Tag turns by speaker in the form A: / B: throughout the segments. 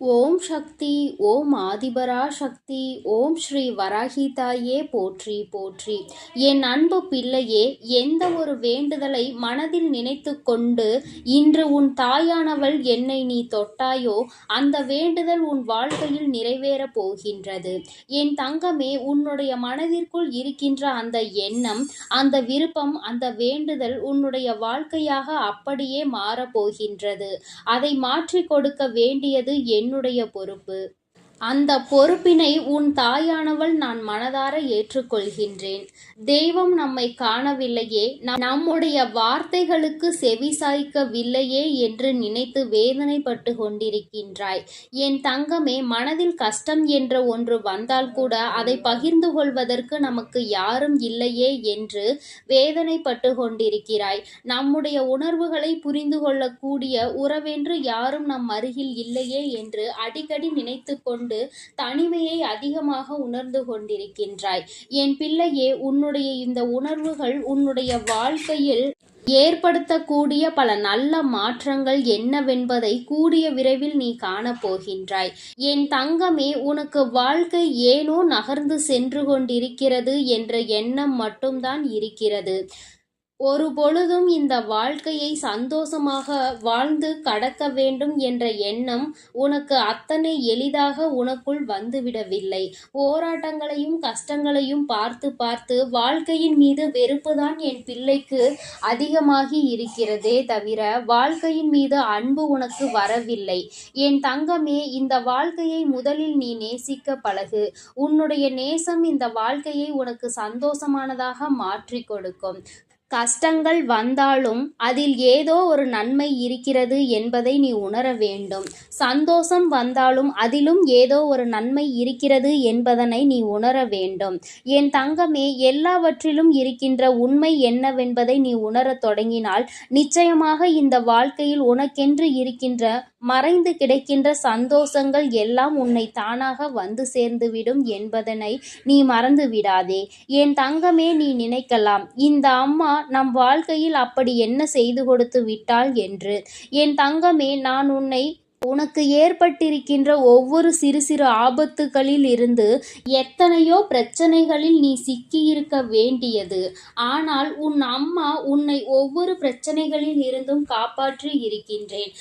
A: ஓம் சக்தி ஓம் ஆதிபரா சக்தி ஓம் ஸ்ரீ வராகிதாயே போற்றி போற்றி. என் அன்பு பிள்ளையே எந்த ஒரு வேண்டுதலை மனதில் நினைத்து கொண்டு இன்று உன் தாயானவள் என்னை நீ தொட்டாயோ அந்த வேண்டுதல் உன் வாழ்க்கையில் நிறைவேறப் போகின்றது. என் தங்கமே உன்னுடைய மனதிற்குள் இருக்கின்ற அந்த எண்ணம் அந்த விருப்பம் அந்த வேண்டுதல் உன்னுடைய வாழ்க்கையாக அப்படியே மாறப்போகின்றது அதை மாற்றிக் கொடுக்க வேண்டியது என் என்னுடைய பொறுப்பு அந்த பொறுப்பினை உன் தாயானவள் நான் மனதார ஏற்றுக்கொள்கின்றேன். தெய்வம் நம்மை காணவில்லையே நம்- நம்முடைய வார்த்தைகளுக்கு செவி சாய்க்கவில்லையே என்று நினைத்து வேதனைப்பட்டு கொண்டிருக்கின்றாய். என் தங்கமே மனதில் கஷ்டம் என்ற ஒன்று வந்தால் கூட அதை பகிர்ந்து கொள்வதற்கு நமக்கு யாரும் இல்லையே என்று வேதனைப்பட்டு கொண்டிருக்கிறாய். நம்முடைய உணர்வுகளை புரிந்து கொள்ளக்கூடிய உறவென்று யாரும் நம் அருகில் இல்லையே என்று அடிக்கடி நினைத்து கொண்டு தனிமையை அதிகமாக உணர்ந்து கொண்டிருக்கின்றாய். என் பிள்ளையே உன்னுடைய இந்த உணர்வுகள் உன்னுடைய வாழ்க்கையில் ஏற்படுத்தக்கூடிய பல நல்ல மாற்றங்கள் என்னவென்பதை கூடிய விரைவில் நீ காணப்போகின்றாய் என் தங்கமே உனக்கு வாழ்க்கை ஏனோ நகர்ந்து சென்று கொண்டிருக்கிறது என்ற எண்ணம் மட்டும்தான் இருக்கிறது. ஒரு பொழுதும் இந்த வாழ்க்கையை சந்தோஷமாக வாழ்ந்து கடக்க வேண்டும் என்ற எண்ணம் உனக்கு அத்தனை எளிதாக உனக்குள் வந்துவிடவில்லை. போராட்டங்களையும் கஷ்டங்களையும் பார்த்து பார்த்து வாழ்க்கையின் மீது வெறுப்புதான் என் பிள்ளைக்கு அதிகமாகி இருக்கிறதே தவிர வாழ்க்கையின் மீது அன்பு உனக்கு வரவில்லை. என் தங்கமே இந்த வாழ்க்கையை முதலில் நீ நேசிக்க பழகு. உன்னுடைய நேசம் இந்த வாழ்க்கையை உனக்கு சந்தோஷமானதாக மாற்றிக் கொடுக்கும். கஷ்டங்கள் வந்தாலும் அதில் ஏதோ ஒரு நன்மை இருக்கிறது என்பதை நீ உணர வேண்டும். சந்தோஷம் வந்தாலும் அதிலும் ஏதோ ஒரு நன்மை இருக்கிறது என்பதனை நீ உணர வேண்டும். என் தங்கமே எல்லாவற்றிலும் இருக்கின்ற உண்மை என்னவென்பதை நீ உணரத் தொடங்கினால் நிச்சயமாக இந்த வாழ்க்கையில் உனக்கென்று இருக்கின்ற மறைந்து கிடைக்கின்ற சந்தோஷங்கள் எல்லாம் உன்னை தானாக வந்து சேர்ந்துவிடும் என்பதனை நீ மறந்து விடாதே என் தங்கமே நீ நினைக்கலாம் இந்த அம்மா நம் வாழ்க்கையில் அப்படி என்ன செய்து கொடுத்து விட்டாள் என்று. என் தங்கமே நான் உன்னை உனக்கு ஏற்பட்டிருக்கின்ற ஒவ்வொரு சிறு சிறு ஆபத்துகளில் இருந்து எத்தனையோ பிரச்சனைகளில் நீ சிக்கியிருக்க வேண்டியது. ஆனால் உன் அம்மா உன்னை ஒவ்வொரு பிரச்சனைகளில் இருந்தும் காப்பாற்றி இருக்கின்றேன்.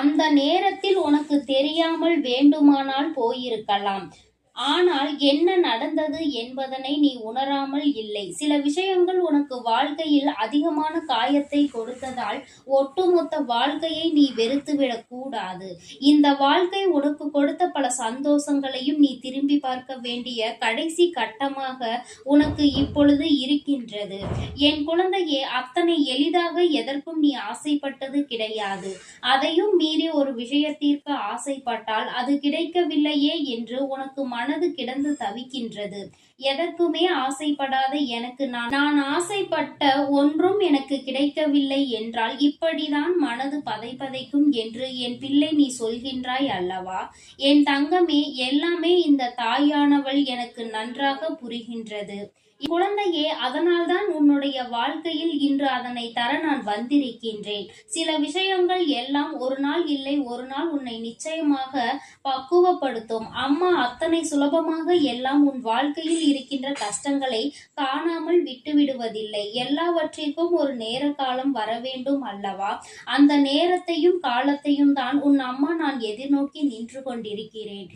A: அந்த நேரத்தில் உனக்கு தெரியாமல் வேண்டுமானால் போயிருக்கலாம். ஆனால் என்ன நடந்தது என்பதனை நீ உணராமல் இல்லை. சில விஷயங்கள் உனக்கு வாழ்க்கையில் அதிகமான காயத்தை கொடுத்ததால் ஒட்டுமொத்த வாழ்க்கையை நீ வெறுத்துவிடக் கூடாது. இந்த வாழ்க்கை உனக்கு கொடுத்த பல சந்தோஷங்களையும் நீ திரும்பி பார்க்க வேண்டிய கடைசி கட்டமாக உனக்கு இப்பொழுது இருக்கின்றது. என் குழந்தையே அத்தனை எளிதாக எதற்கும் நீ ஆசைப்பட்டது கிடையாது. அதையும் மீறி ஒரு விஷயத்திற்கு ஆசைப்பட்டால் அது கிடைக்கவில்லையே என்று உனக்கு மன மனது கிடந்து தவிக்கின்றது. எதற்குமே ஆசைப்படாத எனக்கு நான் நான் ஆசைப்பட்ட ஒன்றும் எனக்கு கிடைக்கவில்லை என்றால் இப்படிதான் மனது பதைபதைக்கும் என்று என் பிள்ளை நீ சொல்கின்றாய் அல்லவா? என் தங்கமே எல்லாமே இந்த தாயானவள் எனக்கு நன்றாக புரிகின்றது. குழந்தையே அதனால்தான் உன்னுடைய வாழ்க்கையில் இன்று அதனை தர நான் வந்திருக்கின்றேன். சில விஷயங்கள் எல்லாம் ஒரு நாள் இல்லை ஒரு நாள் உன்னை நிச்சயமாக பக்குவப்படுத்தும். அம்மா அத்தனை சுலபமாக எல்லாம் உன் வாழ்க்கையில் இருக்கின்ற கஷ்டங்களை காணாமல் விட்டுவிடுவதில்லை. எல்லாவற்றிற்கும் ஒரு நேர காலம் வர வேண்டும் அல்லவா? அந்த நேரத்தையும் காலத்தையும் தான் உன் அம்மா நான் எதிர்நோக்கி நின்று கொண்டிருக்கிறேன்.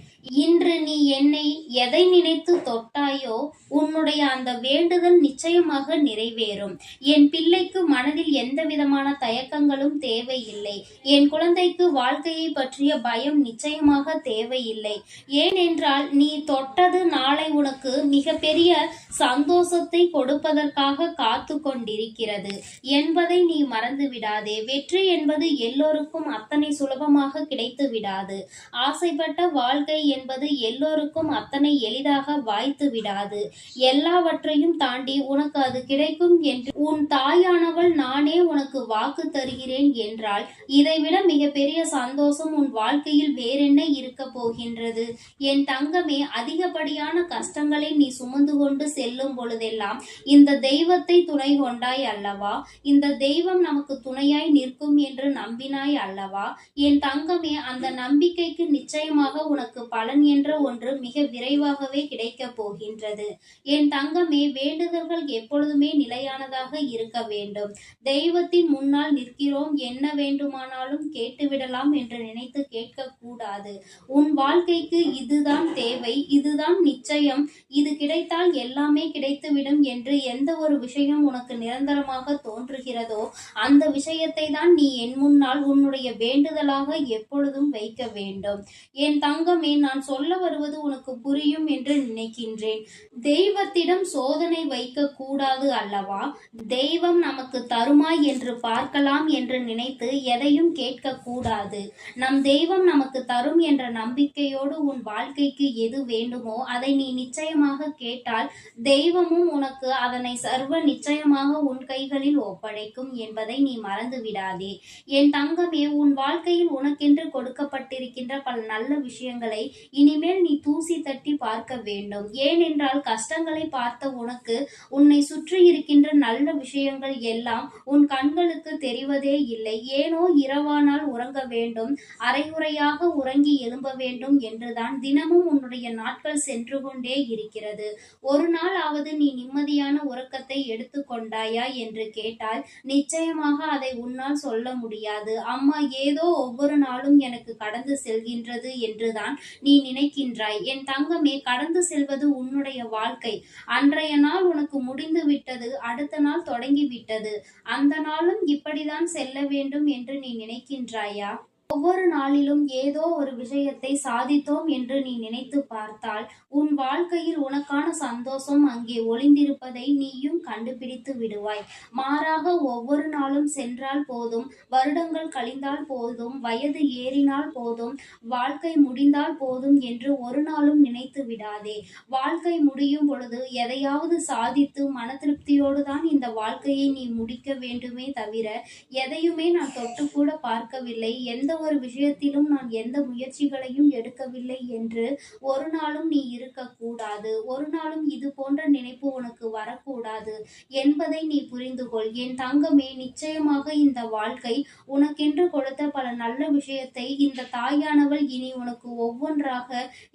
A: இன்று நீ என்னை எதை நினைத்து தொட்டாயோ உன்னுடைய அந்த வேண்டுதல் நிச்சயமாக நிறைவேறும். என் பிள்ளைக்கு மனதில் எந்த விதமான தயக்கங்களும் தேவையில்லை. என் குழந்தைக்கு வாழ்க்கையை பற்றிய பயம் நிச்சயமாக தேவையில்லை. ஏனென்றால் நீ தொட்டது நாளை உனக்கு மிகப்பெரிய சந்தோஷத்தை கொடுப்பதற்காக காத்து கொண்டிருக்கிறது என்பதை நீ மறந்து விடாதே வெற்றி என்பது எல்லோருக்கும் அத்தனை சுலபமாக கிடைத்து விடாது ஆசைப்பட்ட வாழ்க்கை என்பது எல்லோருக்கும் அத்தனை எளிதாக வாய்த்து விடாது எல்லாவற்றையும் எல்லாவற்றையும் தாண்டி உனக்கு அது கிடைக்கும் என்று உன் தாயானவள் நானே உனக்கு வாக்கு தருகிறேன் என்றால் இதைவிட மிகப்பெரிய சந்தோஷம் உன் வாழ்க்கையில் வேறென்ன இருக்க போகின்றது? என் தங்கமே அதிகப்படியான கஷ்டங்களை நீ சுமந்து கொண்டு செல்லும் பொழுதெல்லாம் இந்த தெய்வத்தை துணை கொண்டாய் அல்லவா? இந்த தெய்வம் நமக்கு துணையாய் நிற்கும் என்று நம்பினாய் அல்லவா? என் தங்கமே அந்த நம்பிக்கைக்கு நிச்சயமாக உனக்கு பலன் என்ற ஒன்று மிக விரைவாகவே கிடைக்கப் போகின்றது. என் தங்கம் எல்லாமே வேண்டுதல்கள் எப்பொழுதுமே நிலையானதாக இருக்க வேண்டும். தெய்வத்தின் முன்னால் நிற்கிறோம். என்ன வேண்டுமானாலும் கேட்டுவிடலாம் என்று நினைத்து கேட்கக்கூடாது. உன் வாழ்க்கைக்கு இதுதான் தேவை. இதுதான் நிச்சயம். இது கிடைத்தால் எல்லாமே கிடைத்துவிடும் என்று எந்த ஒரு விஷயம் உனக்கு நிரந்தரமாக தோன்றுகிறதோ அந்த விஷயத்தை தான் நீ என் முன்னால் உன்னுடைய வேண்டுதலாக எப்பொழுதும் வைக்க வேண்டும். என் தங்கமே நான் சொல்ல வருவது உனக்கு புரியும் என்று நினைக்கின்றேன். தெய்வத்திடம் சோதனை வைக்க கூடாது அல்லவா? தெய்வம் நமக்கு தருமா என்று பார்க்கலாம் என்று நினைத்து எதையும் கேட்க கூடாது. நம் தெய்வம் நமக்கு தரும் என்ற நம்பிக்கையோடு உன் வாழ்க்கைக்கு எது வேண்டுமோ அதை நீ நிச்சயமாக கேட்டால் தெய்வமும் உனக்கு அதனை சர்வ நிச்சயமாக உன் கைகளில் ஒப்படைக்கும் என்பதை நீ மறந்து விடாதே. என் தங்கமே உன் வாழ்க்கையில் உனக்கென்று கொடுக்கப்பட்டிருக்கின்ற பல நல்ல விஷயங்களை இனிமேல் நீ தூசி தட்டி பார்க்க வேண்டும். ஏனென்றால் கஷ்டங்களை பார்த்த உனக்கு உன்னை சுற்றி இருக்கின்ற நல்ல விஷயங்கள் எல்லாம் உன் கண்களுக்கு தெரிவதே இல்லை. ஏனோ இரவானால் உறங்க வேண்டும் அரைகுறையாக உறங்கி எழும்ப வேண்டும் என்றுதான் தினமும் உன்னுடைய நாட்கள் சென்று கொண்டே இருக்கிறது. ஒரு நாளாவது நீ நிம்மதியான உறக்கத்தை எடுத்துக்கொண்டாயா என்று கேட்டால் நிச்சயமாக அதை உன்னால் சொல்ல முடியாது. அம்மா ஏதோ ஒவ்வொரு நாளும் எனக்கு கடந்து செல்கின்றது என்றுதான் நீ நினைக்கின்றாய். என் தங்கமே கடந்து செல்வது உன்னுடைய வாழ்க்கை. அன்றைய நாள் உனக்கு முடிந்து விட்டது அடுத்த நாள் தொடங்கிவிட்டது அந்த நாளும் இப்படிதான் செல்ல வேண்டும் என்று நீ நினைக்கின்றாயா? ஒவ்வொரு நாளிலும் ஏதோ ஒரு விஷயத்தை சாதித்தோம் என்று நீ நினைத்து பார்த்தால் உன் வாழ்க்கையில் உனக்கான சந்தோஷம் அங்கே ஒளிந்திருப்பதை நீயும் கண்டுபிடித்து விடுவாய். மாறாக ஒவ்வொரு நாளும் சென்றால் போதும் வருடங்கள் கழிந்தால் போதும் வயது ஏறினால் போதும் வாழ்க்கை முடிந்தால் போதும் என்று ஒரு நாளும் நினைத்து விடாதே. வாழ்க்கை முடியும் பொழுது எதையாவது சாதித்து மன திருப்தியோடு தான் இந்த வாழ்க்கையை நீ முடிக்க வேண்டுமே தவிர எதையுமே நான் தொட்டு கூட பார்க்கவில்லை. எந்த ஒரு விஷயத்திலும் நான் எந்த முயற்சிகளையும் எடுக்கவில்லை என்று ஒரு நாளும் நீ இருக்கக்கூடாது. ஒரு நாளும் இது போன்ற நினைப்பு உனக்கு வரக்கூடாது என்பதை நீ புரிந்து கொள். என் தங்கமே நிச்சயமாக இந்த வாழ்க்கை உனக்கென்று கொடுத்த பல நல்ல விஷயத்தை இந்த தாயானவள் இனி உனக்கு ஒவ்வொன்றாக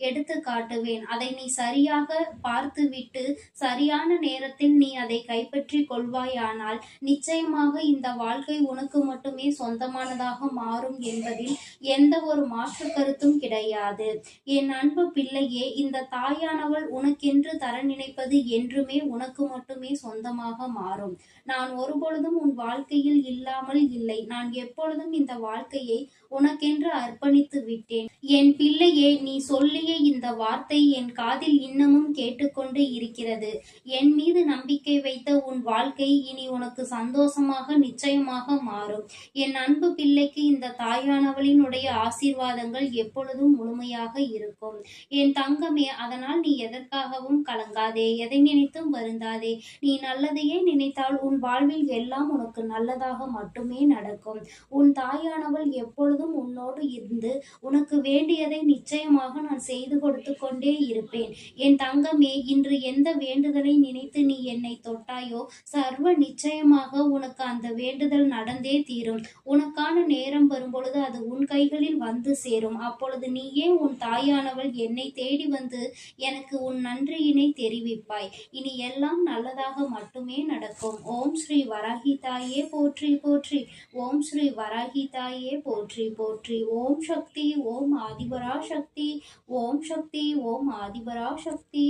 A: எடுத்து காட்டுவேன். அதை நீ சரியாக பார்த்துவிட்டு சரியான நேரத்தில் நீ அதை கைப்பற்றி கொள்வாயானால் நிச்சயமாக இந்த வாழ்க்கை உனக்கு மட்டுமே சொந்தமானதாக மாறும் என்பது என்பதில் எந்த ஒரு மாற்று கருத்தும் கிடையாது. என் அன்பு பிள்ளையே இந்த தாயானவள் உனக்கென்று தர நினைப்பது என்றுமே உனக்கு மட்டுமே சொந்தமாக மாறும். நான் ஒருபொழுதும் உன் வாழ்க்கையில் இல்லாமல் இல்லை. நான் எப்பொழுதும் இந்த வாழ்க்கையை உனக்கென்று அர்ப்பணித்து விட்டேன். என் பிள்ளையே நீ சொல்லிய இந்த வார்த்தை என் காதில் இன்னமும் கேட்டுக்கொண்டு இருக்கிறது. என் மீது நம்பிக்கை வைத்த உன் வாழ்க்கை இனி உனக்கு சந்தோஷமாக நிச்சயமாக மாறும். என் அன்பு பிள்ளைக்கு இந்த தாயான அவளினுடைய ஆசீர்வாதங்கள் எப்பொழுதும் முழுமையாக இருக்கும். என் தங்கமே அதனால் நீ எதற்காகவும் கலங்காதே எதை நினைத்தும் வருந்தாதே. நீ நல்லதையே நினைத்தால் உன் வாழ்வில் எல்லாம் உனக்கு நல்லதாக மட்டுமே நடக்கும். உன் தாயானவள் எப்பொழுதும் உன்னோடு இருந்து உனக்கு வேண்டியதை நிச்சயமாக நான் செய்து கொடுத்து கொண்டே இருப்பேன். என் தங்கமே இன்று எந்த வேண்டுதலை நினைத்து நீ என்னை தொட்டாயோ சர்வ நிச்சயமாக உனக்கு அந்த வேண்டுதல் நடந்தே தீரும். உனக்கான நேரம் வரும்பொழுது அது உன் கைகளில் வந்து சேரும். அப்பொழுது நீயே உன் தாயானவள் என்னை தேடி வந்து எனக்கு உன் நன்றியினை தெரிவிப்பாய். இனி எல்லாம் நல்லதாக மட்டுமே நடக்கும். ஓம் ஸ்ரீ வராகி தாயே போற்றி போற்றி. ஓம் ஸ்ரீ வராகி தாயே போற்றி போற்றி. ஓம் சக்தி ஓம் ஆதிபரா சக்தி ஓம் சக்தி ஓம் ஆதிபரா சக்தி